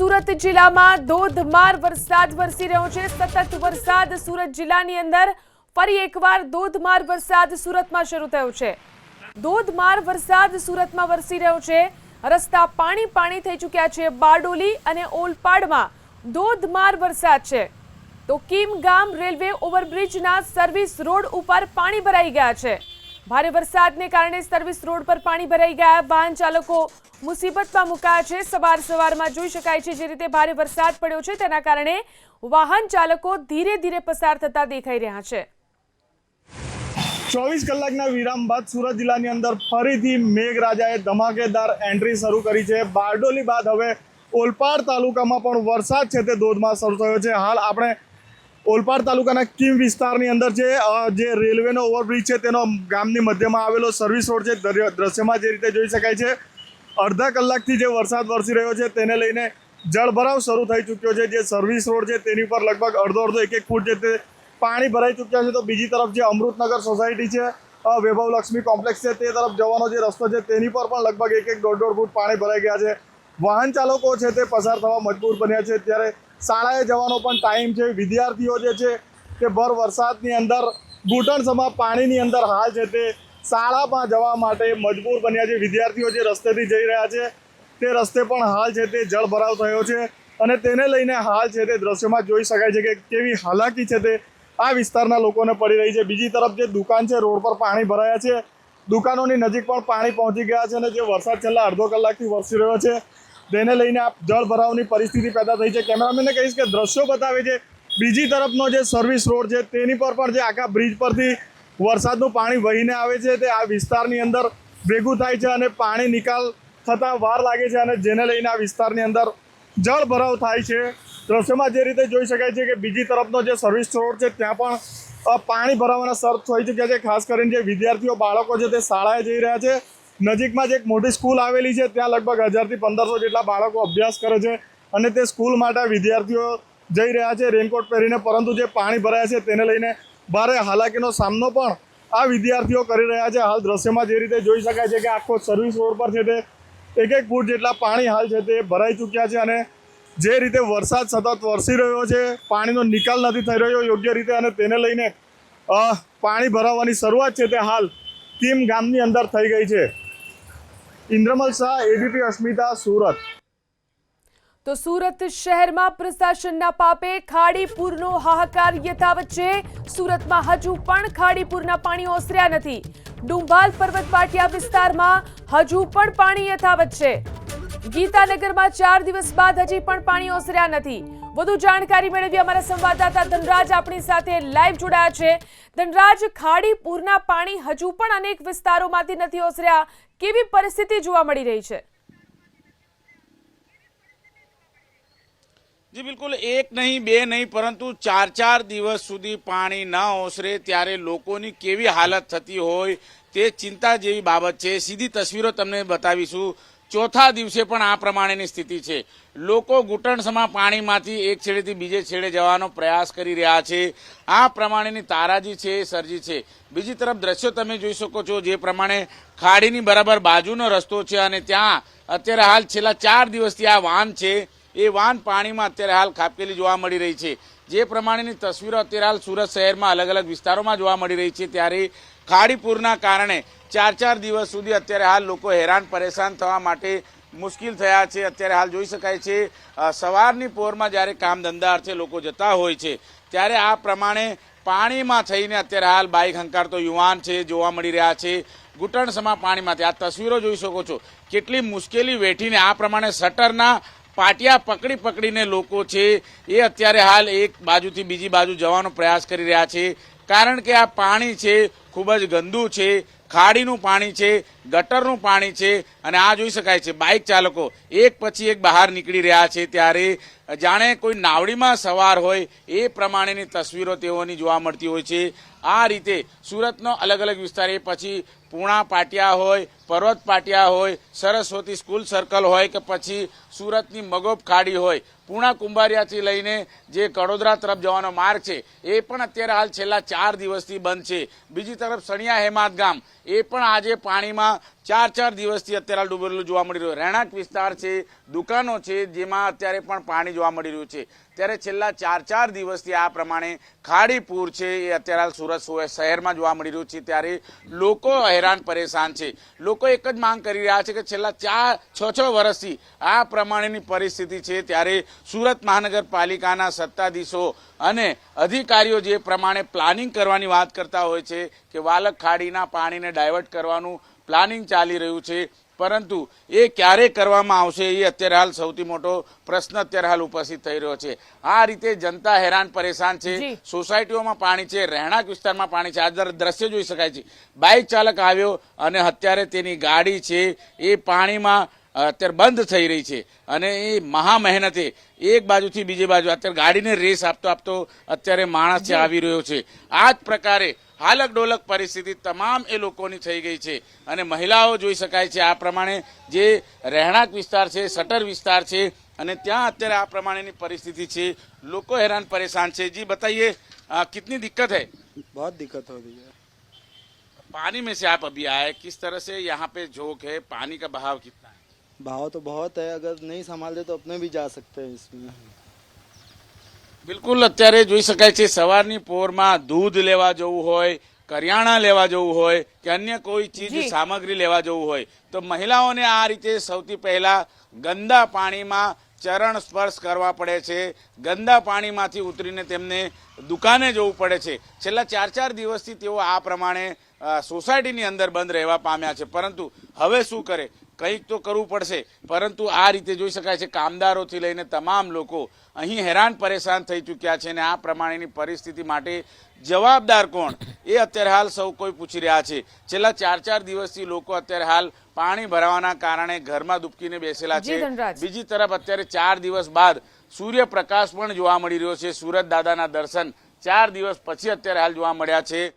સુરત જિલ્લામાં ધોધમાર વરસાદ વરસી રહ્યો છે. સતત વરસાદ સુરત જિલ્લાની અંદર. ફરી એકવાર ધોધમાર વરસાદ સુરતમાં શરૂ થયો છે. ધોધમાર વરસાદ સુરતમાં વરસી રહ્યો છે. રસ્તા પાણી પાણી થઈ ચૂક્યા છે બારડોલી અને ઓલપાડમાં. ધોધમાર વરસાદ છે. તો કીમ ગામ રેલવે ઓવરબ્રિજના સર્વિસ રોડ ઉપર પાણી ભરાઈ ગયા છે. ભારે વરસાદને કારણે સર્વિસ રોડ પર પાણી ભરાઈ ગયા. વાહન ચાલકો મુસીબતમાં મુકાયા છે. સવાર સવારમાં જોઈ શકાય છે જે રીતે ભારે વરસાદ પડ્યો છે. તેના કારણે વાહન ચાલકો ધીરે ધીરે પસાર થતા દેખાઈ રહ્યા છે. ચોવીસ કલાકના વિરામ બાદ સુરત જિલ્લાની અંદર ફરીથી મેઘરાજાએ ધમાકેદાર એન્ટ્રી શરૂ કરી છે. બારડોલી બાદ હવે ઓલપાડ તાલુકામાં પણ વરસાદ છે તે ધોધમાર શરૂ થયો છે. હાલ આપણે ઓલપાડ તાલુકાના કિમ વિસ્તારની અંદર છે જે રેલવેનો ઓવરબ્રિજ છે તેનો ગામની મધ્યમાં આવેલો સર્વિસ રોડ છે. દ્રશ્યમાં જે રીતે જોઈ શકાય છે અડધા કલાકથી જે વરસાદ વરસી રહ્યો છે, તેને લઈને જળભરાવ શરૂ થઈ ચૂક્યો છે. જે સર્વિસ રોડ છે, તેની પર લગભગ અડધો અડધો એક એક ફૂટ જે પાણી ભરાઈ ચૂક્યા છે, તો બીજી તરફ જે અમૃતનગર સોસાયટી છે વૈભવલક્ષ્મી વૈભવ લક્ષ્મી કોમ્પ્લેક્સ છે, તે તરફ જવાનો જે રસ્તો છે, તેની પર પણ લગભગ એક એક દોઢ દોઢ ફૂટ પાણી ભરાઈ ગયા છે. વાહન ચાલકો છે, તે પસાર થવા મજબૂર બન્યા છે. ત્યારે શાળાએ જવાનો પણ ટાઈમ છે. વિદ્યાર્થીઓ જે છે, તે ભર વરસાદની અંદર ઘૂંટણસમાં પાણીની અંદર હાલ છે, તે શાળામાં જવા માટે મજબૂર બન્યા છે. વિદ્યાર્થીઓ જે રસ્તેથી જઈ રહ્યા છે, તે રસ્તે પણ હાલ છે તે જળભરાવ થયો છે અને તેને લઈને હાલ છે તે દ્રશ્યમાં જોઈ શકાય છે કે કેવી હાલાકી છે તે આ વિસ્તારના લોકોને પડી રહી છે. બીજી તરફ જે દુકાન છે, રોડ પર પાણી ભરાયા છે. દુકાનોની નજીક પણ પાણી પહોંચી ગયા છે અને જે વરસાદ છેલ્લા અડધો કલાકથી વરસી રહ્યો છે, તેને લઈને આ જળ ભરાવની પરિસ્થિતિ પેદા થઈ છે. કેમેરામેનને કહીશ કે દ્રશ્યો બતાવે છે, બીજી તરફનો જે સર્વિસ રોડ છે, તેની પર પણ જે આખા બ્રિજ પરથી વરસાદનું પાણી વહીને આવે છે તે આ વિસ્તારની અંદર ભેગું થાય છે અને પાણી નિકાલ થતાં વાર લાગે છે અને જેને લઈને આ વિસ્તારની અંદર જળ ભરાવ થાય છે. દ્રશ્યમાં જે રીતે જોઈ શકાય છે કે બીજી તરફનો જે સર્વિસ રોડ છે ત્યાં પણ પાણી ભરાવાના સર્ચ થઈ ચૂક્યા છે. ખાસ કરીને જે વિદ્યાર્થીઓ, બાળકો છે તે શાળાએ જઈ રહ્યા છે. નજીકમાં જ એક મોટી સ્કૂલ આવેલી છે. ત્યાં લગભગ હજારથી પંદરસો જેટલા બાળકો અભ્યાસ કરે છે અને તે સ્કૂલ માટે વિદ્યાર્થીઓ જઈ રહ્યા છે. રેનકોટ પહેરીને, પરંતુ જે પાણી ભરાયા છે તેને લઈને ભારે હાલાકીનો સામનો પણ આ વિદ્યાર્થીઓ કરી રહ્યા છે. હાલ દ્રશ્યમાં જે રીતે જોઈ શકાય છે કે આખો સર્વિસ રોડ પર છે તે એક એક ફૂટ જેટલા પાણી હાલ છે તે ભરાઈ ચૂક્યા છે અને જે રીતે વરસાદ સતત વરસી રહ્યો છે, પાણીનો નિકાલ નથી થઈ રહ્યો યોગ્ય રીતે અને તેને લઈને પાણી ભરાવાની શરૂઆત છે તે હાલ કીમ ગામની અંદર થઈ ગઈ છે. ઇન્દ્રમલ શાહ એબીપી અસ્મિતા, સુરત. તો સુરત શહેરમાં પ્રશાસનના પાપે ખાડીપુરનો હાહાકાર યથાવત છે. સુરતમાં હજુ પણ ખાડીપુરના પાણી ઓસર્યા નથી. ડુંભાલ પર્વત પાટિયા વિસ્તારમાં હજુ પણ પાણી યથાવત છે. ગીતાનગરમાં ચાર દિવસ બાદ હજી પણ પાણી ઓસર્યા નથી. વધુ જાણકારી મેળવી અમારા સંવાદદાતા ધનરાજ આપણી સાથે લાઈવ જોડાયા છે. ધનરાજ, ખાડીપુરના પાણી હજુ પણ અનેક વિસ્તારોમાંથી નથી ઓસર્યા. કેવી પરિસ્થિતિ જોવા મળી રહી છે? જી, બિલકુલ એક નહીં, બે નહીં, પરંતુ ચાર ચાર દિવસ સુધી પાણી ન ઓસરે ત્યારે લોકોની કેવી હાલત થતી હોય તે ચિંતા જેવી બાબત છે. સીધી તસવીરો તમને બતાવીશું. ચોથા દિવસે પણ આ પ્રમાણેની સ્થિતિ છે. લોકો ઘૂંટણસમાં પાણીમાંથી એક છેડેથી બીજે છેડે જવાનો પ્રયાસ કરી રહ્યા છે. આ પ્રમાણેની તારાજી છે એ સર્જી છે. બીજી તરફ દ્રશ્યો તમે જોઈ શકો છો, જે પ્રમાણે ખાડીની બરાબર બાજુનો રસ્તો છે અને ત્યાં અત્યારે હાલ છેલ્લા ચાર દિવસથી આ વાન છે. એ વાન પાણીમાં અત્યારે હાલ ખાપકેલી જોવા મળી રહી છે. જે પ્રમાણેની તસવીરો અત્યારે હાલ સુરત શહેરમાં અલગ અલગ વિસ્તારોમાં જોવા મળી રહી છે. ત્યારે ખાડીપુરના કારણે ચાર ચાર દિવસ સુધી અત્યારે હાલ લોકો હેરાન પરેશાન થવા માટે મુશ્કેલ થયા છે. અત્યારે હાલ જોઈ શકાય છે સવારની પોરમાં જ્યારે કામ ધંધા અર્થે લોકો જતા હોય છે, ત્યારે આ પ્રમાણે પાણીમાં થઈને અત્યારે હાલ બાઇક હંકારતો યુવાન છે, જોવા મળી રહ્યા છે. ઘૂંટણસમાં પાણીમાંથી આ તસવીરો જોઈ શકો છો. કેટલી મુશ્કેલી વેઠીને આ પ્રમાણે શટરના પાટિયા પકડી પકડીને લોકો છે, એ અત્યારે હાલ એક બાજુથી બીજી બાજુ જવાનો પ્રયાસ કરી રહ્યા છે. કારણ કે આ પાણી છે, ખૂબ જ ગંદુ છે, ખાડીનું પાણી છે, ગટરનું પાણી છે, અને આ જોઈ શકાય છે, બાઇક ચાલકો એક પછી એક બહાર નીકળી રહ્યા છે ત્યારે જાણે કોઈ નાવડીમાં સવાર હોય એ પ્રમાણેની તસવીરો તેઓની જોવા મળતી હોય છે. આ રીતે સુરતનો અલગ અલગ વિસ્તાર, એ પછી પૂણા પાટિયા હોય, પર્વત પાટિયા હોય, સરસ્વતી સ્કૂલ સર્કલ હોય કે પછી સુરતની મગોબ ખાડી હોય, પૂણા કુંભારિયાથી લઈને જે કડોદરા તરફ જવાનો માર્ગ છે, એ પણ અત્યારે હાલ છેલ્લા ચાર દિવસથી બંધ છે. બીજી તરફ સણિયા હેમાદ ગામ, એ પણ આજે પાણીમાં ચાર ચાર દિવસથી અત્યારે ડૂબેલું જોવા મળી રહ્યું. રહેણાંક વિસ્તાર છે, દુકાનો છે, જેમાં અત્યારે પણ પાણી જોવા મળી રહ્યું છે. ત્યારે છેલ્લા ચાર ચાર દિવસથી આ પ્રમાણે ખાડીપુર છે, એ અત્યારે હાલ સુરત શહેરમાં જોવા મળી રહ્યું છે. ત્યારે લોકો હેરાન પરેશાન છે. લોકો એક જ માંગ કરી રહ્યા છે કે છેલ્લા ચાર છ છ વર્ષથી આ પ્રમાણેની પરિસ્થિતિ છે. ત્યારે સુરત મહાનગરપાલિકાના સત્તાધીશો અને અધિકારીઓ જે પ્રમાણે પ્લાનિંગ કરવાની વાત કરતા હોય છે કે વાલક ખાડીના પાણીને ડાયવર્ટ કરવાનું પ્લાનિંગ ચાલી રહ્યું છે. પરંતુ એ ક્યારે કરવામાં આવશે એ અત્યારે હાલ સૌથી મોટો પ્રશ્ન અત્યારે હાલ ઉપસ્થિત થઈ રહ્યો છે. આ રીતે જનતા હેરાન પરેશાન છે. સોસાયટીઓમાં પાણી છે. રહેણાંક વિસ્તારમાં પાણી છે. આ દર- દ્રશ્ય જોઈ શકાય છે. બાઇક ચાલક આવ્યો અને અત્યારે તેની ગાડી છે એ પાણીમાં અત્યારે બંધ થઈ રહી છે. અને એ મહા મહેનતે એક બાજુથી બીજી બાજુ અત્યારે ગાડીને રેસ આપતો આપતો અત્યારે માણસ છે આવી રહ્યો છે. આ જ પ્રકારે હાલક ડોલક પરિસ્થિતિ તમામ એ લોકોની થઈ ગઈ છે અને મહિલાઓ જોઈ શકાય છે આ પ્રમાણે જે રહેણાંક વિસ્તાર છે સટર વિસ્તાર છે અને ત્યાં અત્યારે આ પ્રમાણેની પરિસ્થિતિ છે લોકો હેરાન પરેશાન છે જી बताइए अ, कितनी दिक्कत है बहुत दिक्कत हो रही है पानी में से आप अभी आए किस तरह से यहाँ पे झोंक है पानी का बहाव कितना है भाव तो बहुत है अगर नहीं संभाले तो अपने भी जा सकते हैं इसमें બિલકુલ અત્યારે જોઈ શકાય છે સવારની પોરમાં દૂધ લેવા જવું હોય કરિયાણા લેવા જવું હોય કે અન્ય કોઈ ચીજ સામગ્રી લેવા જવું હોય તો મહિલાઓને આ રીતે સૌથી પહેલા ગંદા પાણીમાં ચરણ સ્પર્શ કરવા પડે છે. ગંદા પાણીમાંથી ઉતરીને તેમને દુકાને જવું પડે છે. છેલ્લા ચાર ચાર દિવસથી તેઓ આ પ્રમાણે સોસાયટીની અંદર બંધ રહેવા પામ્યા છે. પરંતુ હવે શું કરે? કંઈક તો કરવું પડશે. પરંતુ આ રીતે જોઈ શકાય છે કામદારોથી લઈને તમામ લોકો અહીં હેરાન પરેશાન થઈ ચૂક્યા છે અને આ પ્રમાણેની પરિસ્થિતિ માટે જવાબદાર કોણ? એ અત્યારે હાલ સૌ કોઈ પૂછી રહ્યા છે. છેલ્લા ચાર ચાર દિવસથી લોકો અત્યારે હાલ પાણી ભરાવાના કારણે ઘરમાં દુબકીને બેસેલા છે. બીજી તરફ અત્યારે ચાર દિવસ બાદ સૂર્યપ્રકાશ પણ જોવા મળી રહ્યો છે. સુરત દાદાના દર્શન ચાર દિવસ પછી અત્યારે હાલ જોવા મળ્યા છે.